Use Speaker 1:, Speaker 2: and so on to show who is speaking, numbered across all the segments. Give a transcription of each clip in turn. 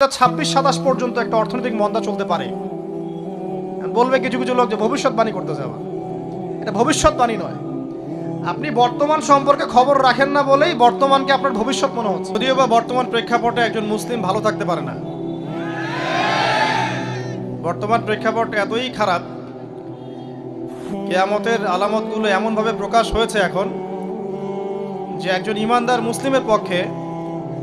Speaker 1: ছাব্বিশ, সাতাশ পর্যন্ত একটা অর্থনৈতিক মন্দা চলতে পারে। বলবে কিছু কিছু লোক যে ভবিষ্যৎবাণী করতে যাওয়া এটা ভবিষ্যৎবাণী নয়। আপনি বর্তমান সম্পর্কে খবর রাখেন না বলেই বর্তমানকে আপনার ভবিষ্যৎ মনে হচ্ছে। যদিও বা বর্তমান প্রেক্ষাপটে একজন মুসলিম ভালো থাকতে পারে না। বর্তমান প্রেক্ষাপট এতই খারাপ, কেয়ামতের আলামতগুলো এমনভাবে প্রকাশ হয়েছে এখন যে একজন ইমানদার মুসলিমের পক্ষে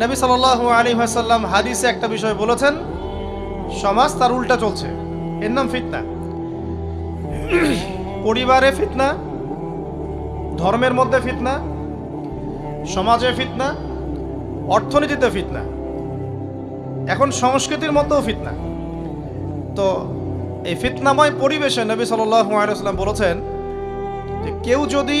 Speaker 1: নবী সাল আলী হাসাল্লাম হাদিসে একটা বিষয় বলেছেন, সমাজ তার উল্টা চলছে। এর নাম ফিতনা। পরিবারে ফিতনা, ধর্মের মধ্যে ফিতনা, সমাজে ফিতনা, অর্থনীতিতে ফিতনা। এখন সংস্কৃতির মধ্যেও ফিতনা। তো এই ফিতনাময় পরিবেশে নবী সাল্লাম বলেছেন যে কেউ যদি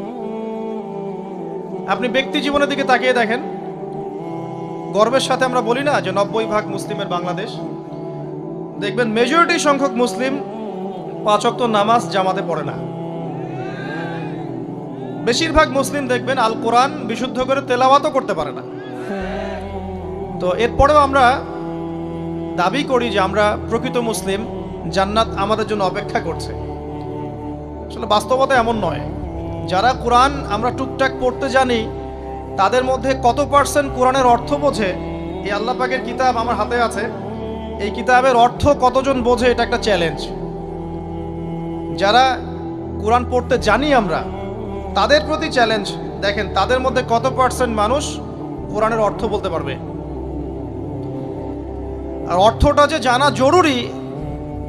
Speaker 1: আপনি ব্যক্তি জীবনের দিকে তাকিয়ে দেখেন। গর্বের সাথে আমরা বলি না যে নব্বই ভাগ মুসলিমের বাংলাদেশ। দেখবেন মেজরিটি সংখ্যক মুসলিম পাঁচ অক্ত নামাজ জামাতে পড়ে না। বেশিরভাগ মুসলিম দেখবেন আল কোরআন বিশুদ্ধ করে তেলাওয়াতও করতে পারে না। তো এরপরেও আমরা দাবি করি যে আমরা প্রকৃত মুসলিম, জান্নাত আমাদের জন্য অপেক্ষা করছে। আসলে বাস্তবতা এমন নয়। যারা কোরআন আমরা টুকটাক পড়তে জানি, তাদের মধ্যে কত পার্সেন্ট কোরআনের অর্থ বোঝে? এই আল্লাহ পাকের কিতাব আমার হাতে আছে। এই কিতাবের অর্থ কতজন বোঝে, এটা একটা চ্যালেঞ্জ যারা কোরআন পড়তে জানি আমরা, তাদের প্রতি চ্যালেঞ্জ দেখেন, তাদের মধ্যে কত পার্সেন্ট মানুষ কোরআনের অর্থ বলতে পারবে? আর অর্থটা যে জানা জরুরি,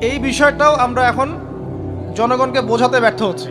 Speaker 1: এই বিষয়টাও আমরা এখন জনগণকে বোঝাতে ব্যর্থ হচ্ছি।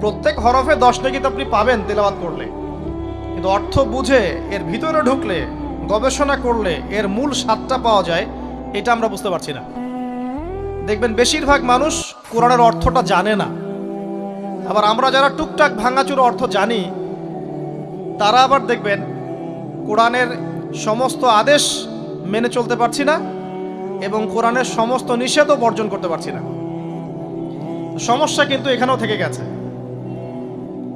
Speaker 1: প্রত্যেক হরফে দশ নেকি আপনি পাবেন তেলাওয়াত করলে। কিন্তু অর্থ বুঝে এর ভিতরে ঢুকলে, গবেষণা করলে এর মূল স্বাদটা পাওয়া যায়, এটা আমরা বুঝতে পারছি না। দেখবেন বেশিরভাগ মানুষ কোরআনের অর্থটা জানে না। আবার আমরা যারা টুকটাক ভাঙাচুর অর্থ জানি, তারা আবার দেখবেন কোরআনের সমস্ত আদেশ মেনে চলতে পারছি না এবং কোরআনের সমস্ত নিষেধও বর্জন করতে পারছি না। সমস্যা কিন্তু এখানেও থেকে গেছে।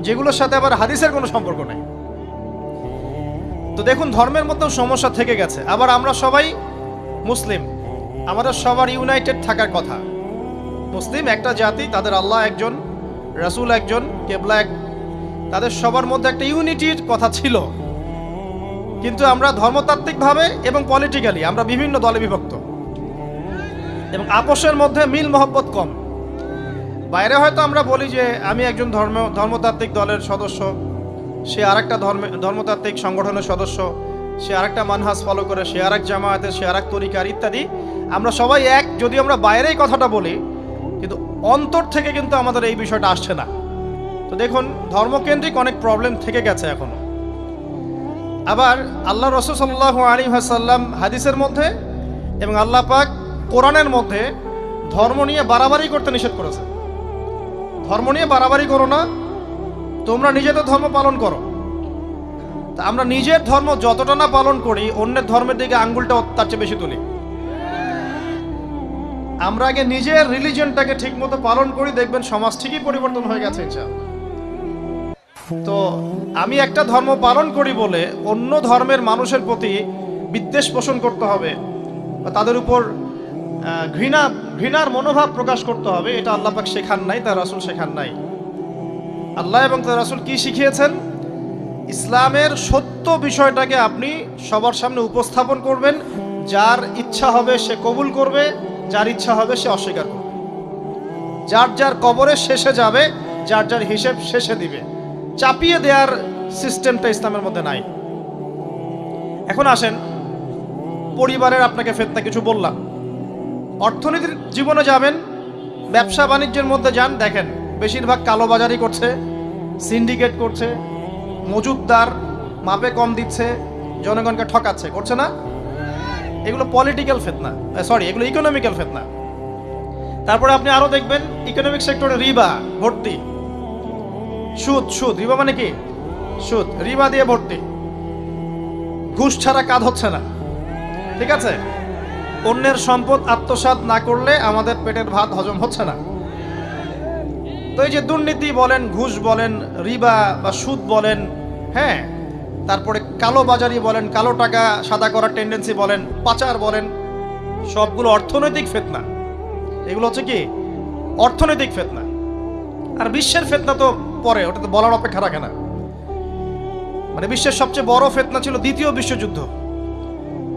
Speaker 1: যেগুলোর সাথে আবার হাদিসের কোনো সম্পর্ক নেই। তো দেখুন, ধর্মের মধ্যেও সমস্যা থেকে গেছে। আবার আমরা সবাই মুসলিম। আমাদের সবার ইউনাইটেড থাকার কথা। মুসলিম একটা জাতি, তাদের আল্লাহ একজন, রাসূল একজন, কেবলা এক তাদের সবার মধ্যে একটা ইউনিটির কথা ছিল। কিন্তু আমরা ধর্মতাত্ত্বিকভাবে এবং পলিটিক্যালি আমরা বিভিন্ন দলে বিভক্ত। এবং আপোষের মধ্যে মিল মহব্বত কম। বাইরে হয়তো আমরা বলি যে আমি একজন ধর্ম, ধর্মতাত্ত্বিক দলের সদস্য। সে আরেকটা ধর্মে, ধর্মতাত্ত্বিক সংগঠনের সদস্য। সে আরেকটা মানহাজ ফলো করে, সে আরেক জামায়াতের, সে আরেক তরিকার ইত্যাদি। আমরা সবাই এক যদি আমরা বাইরেই কথাটা বলি, কিন্তু অন্তর থেকে কিন্তু আমাদের এই বিষয়টা আসছে না। তো দেখুন, ধর্মকেন্দ্রিক অনেক প্রবলেম থেকে গেছে এখনও। আবার আল্লাহ রসুল সাল্লাহ আলী হাসাল্লাম হাদিসের মধ্যে এবং আল্লাহ পাক কোরআনের মধ্যে ধর্ম নিয়ে বাড়াবাড়ি করতে নিষেধ করেছে ধর্ম নিয়ে বাড়াবাড়ি করো না। তোমরা নিজেদের ধর্ম পালন করো। তা আমরা নিজের ধর্ম যতটা না পালন করি, অন্যের ধর্মের দিকে আঙ্গুলটা তার চেয়ে বেশি তুলি। আমরা আগে নিজের রিলিজনটাকে ঠিকমতো পালন করি, দেখবেন সমাজ ঠিকই পরিবর্তন হয়ে গেছে তো আমি একটা ধর্ম পালন করি বলে অন্য ধর্মের মানুষের প্রতি বিদ্বেষ পোষণ করতে হবে বা তাদের উপর ঘৃণা ঘৃণার মনোভাব প্রকাশ করতে হবে, এটা আল্লাহ পাক শেখান নাই, তার রাসূল শেখান নাই। আল্লাহ এবং তার রাসূল কি শিখিয়েছেন? ইসলামের সত্য বিষয়টাকে আপনি সবার সামনে উপস্থাপন করবেন, যার ইচ্ছা হবে সে কবুল করবে, যার ইচ্ছা হবে সে অস্বীকার করবে। যার যার কবরে শেষে যাবে, যার যার হিসেব শেষে দিবে। চাপিয়ে দেওয়ার সিস্টেমটা ইসলামের মধ্যে নাই। এখন আসেন, পরিবারের আপনাকে ফেতনা কিছু বললাম। অর্থনীতির জীবনে যাবেন, ব্যবসা বাণিজ্যের মধ্যে যান, দেখেন বেশিরভাগ কালোবাজারি করছে সিন্ডিকেট করছে মজুদদার মাপে কম দিচ্ছে, জনগণকে ঠকাচ্ছে, করছে না? এগুলো পলিটিক্যাল ফেতনা সরি এগুলো ইকোনমিক্যাল ফেতনা তারপরে আপনি আরও দেখবেন ইকোনমিক সেক্টরে রিবা, ভর্তি। সুদ সুদ, রিবা মানে কি? সুদ, রিবা দিয়ে ভর্তি। ঘুষ ছাড়া কাজ হচ্ছে না। ঠিক আছে? অন্যের সম্পদ আত্মসাৎ না করলে আমাদের পেটের ভাত হজম হচ্ছে না। তো এই যে দুর্নীতি বলেন, ঘুষ বলেন, রিবা বা সুদ বলেন হ্যাঁ তারপরে কালো বাজারি বলেন, কালো টাকা সাদা করার টেন্ডেন্সি বলেন, পাচার বলেন, সবগুলো অর্থনৈতিক ফেতনা। এগুলো হচ্ছে কি? অর্থনৈতিক ফেতনা। আর বিশ্বের ফেতনা তো পরে, ওটা তো বলার অপেক্ষা রাখে না। মানে বিশ্বের সবচেয়ে বড় ফেতনা ছিল দ্বিতীয় বিশ্বযুদ্ধ।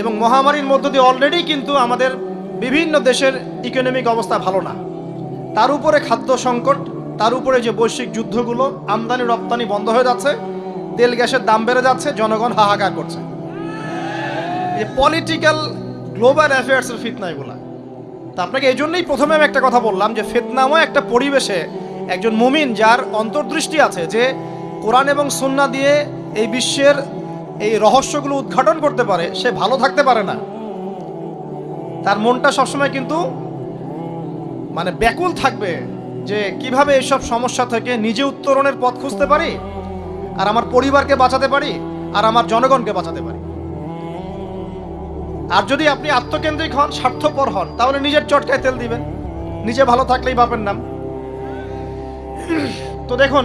Speaker 1: এবং মহামারীর মধ্য দিয়ে অলরেডি কিন্তু আমাদের বিভিন্ন দেশের ইকোনমিক অবস্থা ভালো না। তার উপরে খাদ্য সংকট, তার উপরে যে বৈশ্বিক যুদ্ধগুলো, আমদানি, রপ্তানি বন্ধ হয়ে যাচ্ছে, তেল, গ্যাসের দাম বেড়ে যাচ্ছে, জনগণ হাহাকার করছে। এই পলিটিক্যাল গ্লোবাল অ্যাফেয়ার্সের ফিতনা এগুলা। তা আপনাকে এই জন্যই প্রথমে আমি একটা কথা বললাম যে ফিতনাময় একটা পরিবেশে একজন মুমিন যার অন্তর্দৃষ্টি আছে যে কোরআন এবং সুন্না দিয়ে এই বিশ্বের এই রহস্যগুলো উদ্ঘাটন করতে পারে, সে ভালো থাকতে পারে না। তার মনটা সবসময় কিন্তু মানে ব্যাকুল থাকবে যে কীভাবে এইসব সমস্যা থেকে নিজে উত্তরণের পথ খুঁজতে পারি, আর আমার পরিবারকে বাঁচাতে পারি, আর আমার জনগণকে বাঁচাতে পারি। আর যদি আপনি আত্মকেন্দ্রিক হন, স্বার্থপর হন, তাহলে নিজের চটকায় তেল দিবেন। নিজে ভালো থাকলেই বাপের নাম। তো দেখুন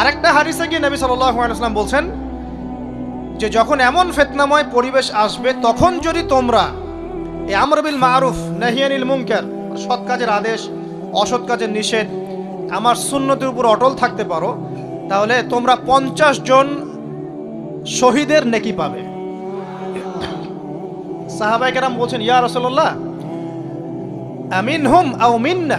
Speaker 1: আরেকটা হারিসে গিয়ে নবী সাল্লাম বলছেন যে যখন এমন ফেতনাময় পরিবেশ আসবে, তখন যদি তোমরা এই আমরবিল মারুফ নাহিয়ানিল মুনকার সৎ কাজের আদেশ, অসৎ কাজের নিষেধ, আমার সুন্নতির উপর অটল থাকতে পারো, তাহলে তোমরা পঞ্চাশ জন শহীদের নেকি পাবে। সাহাবাই কেরাম বলছেন, ইয়া রসল্লাহ আমিন হুম আও মিন্না?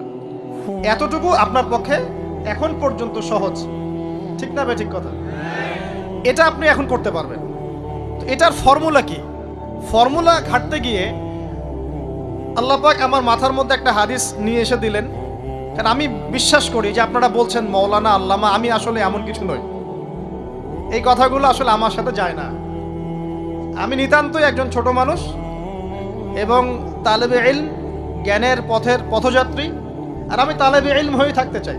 Speaker 1: এতটুকু আপনার পক্ষে এখন পর্যন্ত সহজ। ঠিক না ঠিক কথা? এটা আপনি এখন করতে পারবেন। এটার ফর্মুলা কি? ফর্মুলা ঘাটতে গিয়ে আল্লাহ পাক আমার মাথার মধ্যে একটা হাদিস নিয়ে এসে দিলেন। কারণ আমি বিশ্বাস করি যে আপনারা বলছেন, মৌলানা, আল্লামা, আমি আসলে এমন কিছু নই। এই কথাগুলো আসলে আমার সাথে যায় না। আমি নিতান্তই একজন ছোট মানুষ এবং তালেবে জ্ঞানের পথের পথযাত্রী। আর আমি তালেবে ইলম হয়ে থাকতে চাই।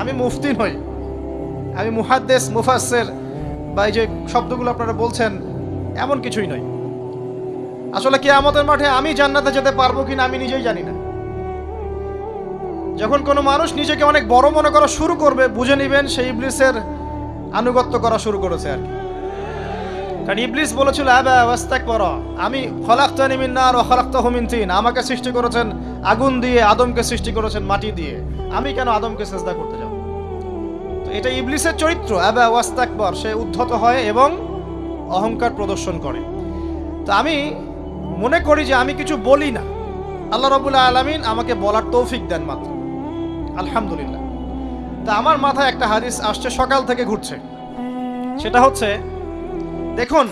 Speaker 1: আমি মুফতি নই। আমি মুহাদ্দেস মুফাসের বা এই যে শব্দগুলো আপনারা বলছেন, এমন কিছুই নয় আসলে কি আমাদের মাঠে আমি জান্নাতে যেতে পারব কিনা আমি নিজেই জানি না। যখন কোনো মানুষ নিজেকে অনেক বড় মনে করা শুরু করবে, বুঝে নেবেন সেই ইবলিসের আনুগত্য করা শুরু করেছে আর কি। কারণ ইবলিস বলেছিল আমি খলাক্তানি মিন নার ও খলাক্তাহু মিন তিন। আমাকে সৃষ্টি করেছেন আগুন দিয়ে আদমকে সৃষ্টি করেছেন মাটি দিয়ে। আমি কেন আদমকে সেজদা করতে যাব? তো এটা ইবলিসের চরিত্র, আবা ওয়াস্তাকবর। সে উদ্ধত হয় এবং অহংকার প্রদর্শন করে। তো আমি মনে করি যে আমি কিছু বলি না। আল্লাহ রবুল্লাহ আলমিন আমাকে বলার তৌফিক দেন মাত্র। আলহামদুলিল্লাহ। তা আমার মাথায় একটা হাদিস আসছে সকাল থেকে ঘুরছে। সেটা হচ্ছে, দেখুন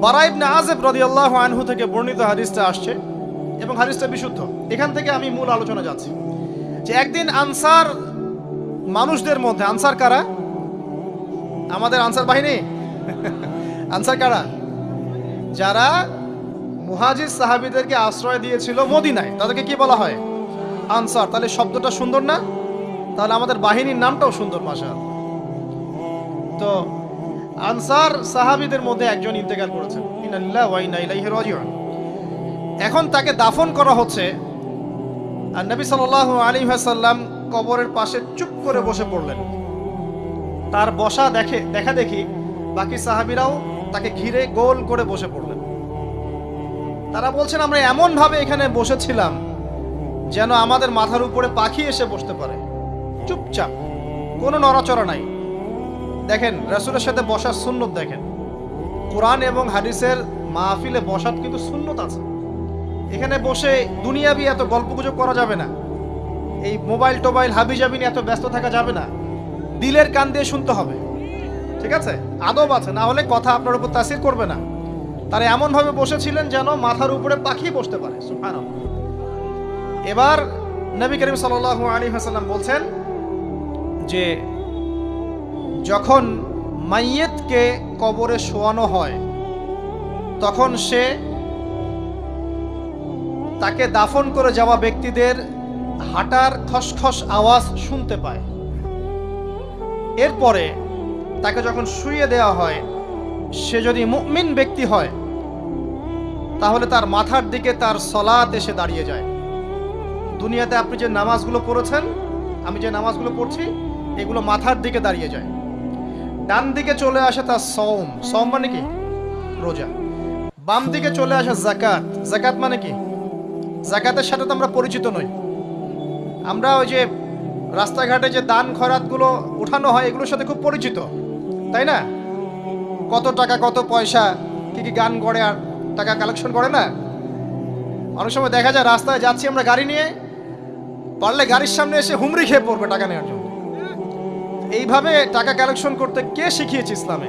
Speaker 1: বারাইবনে আজেব রদি আল্লাহ আনহু থেকে বর্ণিত হাদিসটা আসছে। এবং হাদিসটা বিশুদ্ধ। এখান থেকে আমি মূল আলোচনা যাচ্ছি। যে একদিন আনসার মানুষদের মধ্যে, আনসার কারা? আমাদের আনসার বাহিনী? আনসার কারা? যারা মুহাজির সাহাবিদেরকে আশ্রয় দিয়েছিল মদিনায়। তাদেরকে কি বলা হয়? আনসার। তাহলে শব্দটা সুন্দর না? তাহলে আমাদের বাহিনীর নামটাও সুন্দর মাসা তো আনসার সাহাবিদের মধ্যে একজন ইন্তেকাল করেছেন। ইন্নালিল্লাহি ওয়া ইন্না ইলাইহি রাজিউন। এখন তাকে দাফন করা হচ্ছে। আর নবী সাল্লাল্লাহু আলাইহি ওয়াসাল্লাম কবরের পাশে চুপ করে বসে পড়লেন। তার বসা দেখে দেখা দেখি বাকি সাহাবিরাও তাকে ঘিরে গোল করে বসে পড়লেন। তারা বলছেন, আমরা এমন ভাবে এখানে বসেছিলাম যেন আমাদের মাথার উপরে পাখি এসে বসতে পারে। চুপচাপ, কোনো নড়াচড়া নাই। দেখেন, রাসূলের সাথে বসার সুন্নত দেখেন। কোরআন এবং হাদিসের মাহফিলে বসার কিন্তু সুন্নত আছে। এখানে বসে দুনিয়াবি এত গল্পগুজব করা যাবে না। এই মোবাইল টোবাইল হাবিজাবি নিয়ে এত ব্যস্ত থাকা যাবে না। দিলের কান দিয়ে শুনতে হবে। ঠিক আছে? আদব আছে, না হলে কথা আপনার উপর তাসির করবে না। তারা এমনভাবে বসেছিলেন যেন মাথার উপরে পাখি বসতে পারে। এবার নবী করিম সাল্লাল্লাহু আলাইহি হাসাল্লাম বলছেন যে, যখন মাইয়েতকে কবরে শোয়ানো হয়, তখন সে তাকে দাফন করে যাওয়া ব্যক্তিদের হাঁটার খসখস আওয়াজ শুনতে পায়। এরপরে তাকে যখন শুইয়ে দেওয়া হয়, সে যদি মুমিন ব্যক্তি হয়, তাহলে তার মাথার দিকে তার সলাত এসে দাঁড়িয়ে যায়। দুনিয়াতে আপনি যে নামাজগুলো পড়েছেন, আমি যে নামাজগুলো পড়ছি, এগুলো মাথার দিকে দাঁড়িয়ে যায়। ডান দিকে চলে আসে তার সৌম সৌম মানে কি? রোজা। বাম দিকে চলে আসে জাকাত। জাকাত মানে কি? জাকাতের সাথে তো আমরা পরিচিত নই। আমরা ওই যে রাস্তাঘাটে যে দান খরাতগুলো উঠানো হয়, এগুলোর সাথে খুব পরিচিত, তাই না? কত টাকা, কত পয়সা, কি কি গান করে আর টাকা কালেকশন করে না? অনেক সময় দেখা যায় রাস্তায় যাচ্ছি আমরা গাড়ি নিয়ে, পারলে গাড়ির সামনে এসে হুমড়ি খেয়ে পড়বে টাকা নেওয়ার জন্য। এইভাবে টাকা কালেকশন করতে কে শিখিয়েছে ইসলামে?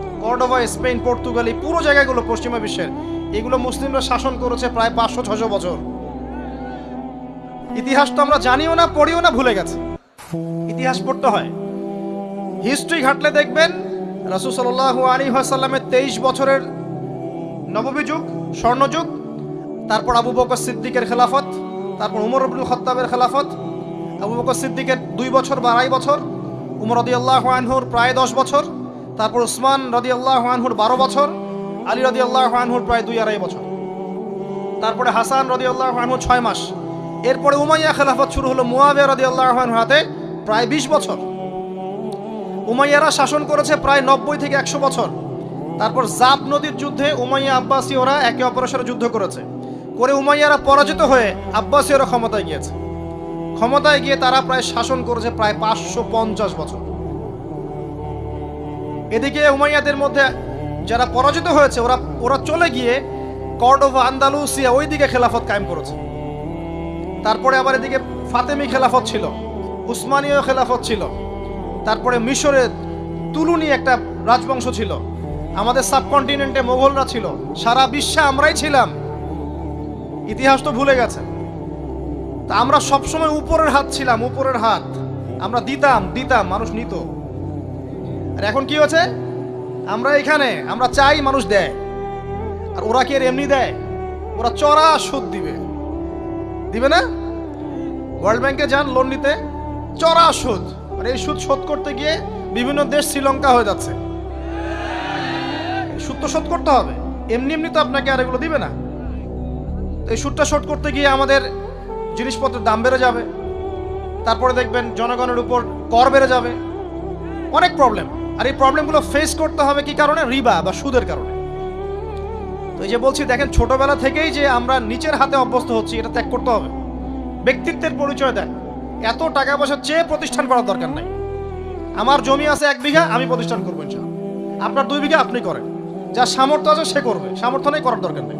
Speaker 1: কর্ডোভায় স্পেন, পর্তুগাল এই পুরো জায়গাগুলো পশ্চিমা বিশ্বের। এগুলো মুসলিমরা শাসন করেছে প্রায় পাঁচশো ছশো বছর। ইতিহাস তো আমরা জানিও না, পড়িও না, ভুলে গেছে। ইতিহাস পড়তে হয়। হিস্ট্রি ঘাটলে দেখবেন, রাসুল সাল্লাহ আলী সাল্লামের তেইশ বছরের নববী যুগ স্বর্ণযুগ, তারপর আবু বকর সিদ্দিকের খেলাফত, তারপর উমর আব্দুল খত্তাবের খেলাফত, আবু বকর সিদ্দিকের দুই বছর বা আড়াই বছর, উমর রদি আল্লাহ আনহুর প্রায় দশ বছর তারপর উসমান রদি আনহুর বারো বছর, আলী রদি আনহুর প্রায় দুই আড়াই বছর। তারপরে হাসান রদি আনহু ছয় মাস। এরপরে উমাইয়া খেলাফত শুরু হলো মুয়াবিয়া রদি আনহুর হাতে প্রায় বিশ বছর। উমাইয়ারা শাসন করেছে প্রায় নব্বই থেকে একশো বছর। তারপর জাপ নদীর যুদ্ধে উমাইয়া আব্বাসী আব্বাসীয়রা একে অপরের সাথে যুদ্ধ করেছে। করে উমাইয়ারা পরাজিত হয়ে আব্বাসীয়রা ক্ষমতায় গিয়েছে। ক্ষমতায় গিয়ে তারা প্রায় শাসন করেছে প্রায় পাঁচশো পঞ্চাশ বছর। এদিকে উমাইয়াদের মধ্যে যারা পরাজিত হয়েছে, ওরা ওরা চলে গিয়ে কর্ডোভা, আন্দালুসিয়া ওই দিকে খেলাফত কায়েম করেছে। তারপরে আবার এদিকে ফাতেমি খেলাফত ছিল, উসমানীয় খেলাফত ছিল। তারপরে মিশরে তুলুনি একটা রাজবংশ ছিল। আমাদের সাবকন্টিনেন্টে মোগলরা ছিল। সারা বিশ্বে আমরাই ছিলাম। ইতিহাস তো ভুলে গেছে। তা আমরা সবসময় উপরের হাত ছিলাম, উপরের হাত। আমরা দিতাম দিতাম, মানুষ নিত। আর এখন কি হয়েছে আমরা এখানে, আমরা চাই মানুষ দেয়। আর ওরা কি আর এমনি দেয়? ওরা চড়া সুদ দিবে। দিবে না? ওয়ার্ল্ড ব্যাংকে যান লোন নিতে। চড়া সুদ। মানে এই সুদ শোধ করতে গিয়ে বিভিন্ন দেশ শ্রীলঙ্কা হয়ে যাচ্ছে। সুদ তো শোধ করতে হবে। এমনি এমনি তো আপনাকে আর এগুলো দিবে না। এই সুদটা শোধ করতে গিয়ে আমাদের জিনিসপত্রের দাম বেড়ে যাবে। তারপরে দেখবেন জনগণের উপর কর বেড়ে যাবে। অনেক প্রবলেম আর এই প্রবলেমগুলো ফেস করতে হবে কি কারণে? রিবা বা সুদের কারণে। তো এই যে বলছি, দেখেন, ছোটবেলা থেকেই যে আমরা নিচের হাতে অভ্যস্ত হচ্ছি, এটা ত্যাগ করতে হবে। ব্যক্তিত্বের পরিচয় দেন। এত টাকা পয়সা চেয়ে প্রতিষ্ঠান করার দরকার নাই। আমার জমি আছে এক বিঘা, আমি প্রতিষ্ঠান করব ইনশাআল্লাহ। আপনার দুই বিঘা আপনি করেন। যার সামর্থ্য আছে সে করবে। সামর্থ্য নেই, করার দরকার নেই।